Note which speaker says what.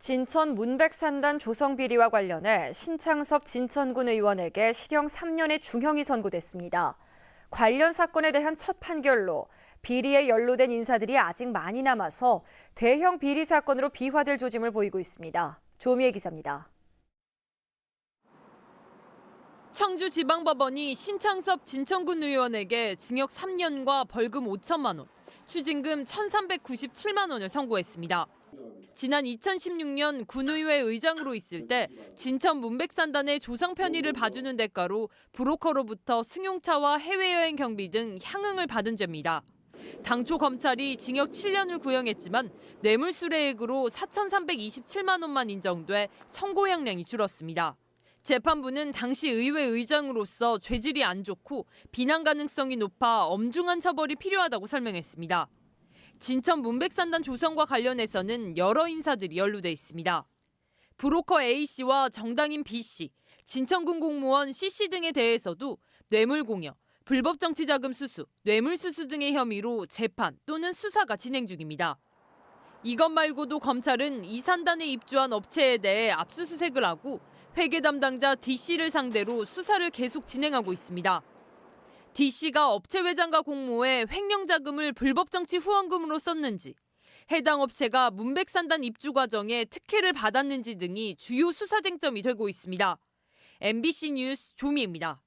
Speaker 1: 진천 문백산단 조성 비리와 관련해 신창섭 진천군 의원에게 실형 3년의 중형이 선고됐습니다. 관련 사건에 대한 첫 판결로 비리에 연루된 인사들이 아직 많이 남아서 대형 비리 사건으로 비화될 조짐을 보이고 있습니다. 조미애 기자입니다.
Speaker 2: 청주지방법원이 신창섭 진천군 의원에게 징역 3년과 벌금 5천만 원, 추징금 1,397만 원을 선고했습니다. 지난 2016년 군의회 의장으로 있을 때 진천 문백산단의 조상 편의를 봐주는 대가로 브로커로부터 승용차와 해외여행 경비 등 향응을 받은 죄입니다. 당초 검찰이 징역 7년을 구형했지만 뇌물수뢰액으로 4,327만 원만 인정돼 선고 형량이 줄었습니다. 재판부는 당시 의회 의장으로서 죄질이 안 좋고 비난 가능성이 높아 엄중한 처벌이 필요하다고 설명했습니다. 진천 문백산단 조성과 관련해서는 여러 인사들이 연루돼 있습니다. 브로커 A씨와 정당인 B씨, 진천군 공무원 C씨 등에 대해서도 뇌물 공여, 불법 정치 자금 수수, 뇌물 수수 등의 혐의로 재판 또는 수사가 진행 중입니다. 이것 말고도 검찰은 이 산단에 입주한 업체에 대해 압수수색을 하고 회계 담당자 D씨를 상대로 수사를 계속 진행하고 있습니다. D씨가 업체 회장과 공모해 횡령 자금을 불법 정치 후원금으로 썼는지, 해당 업체가 문백산단 입주 과정에 특혜를 받았는지 등이 주요 수사 쟁점이 되고 있습니다. MBC 뉴스 조미입니다.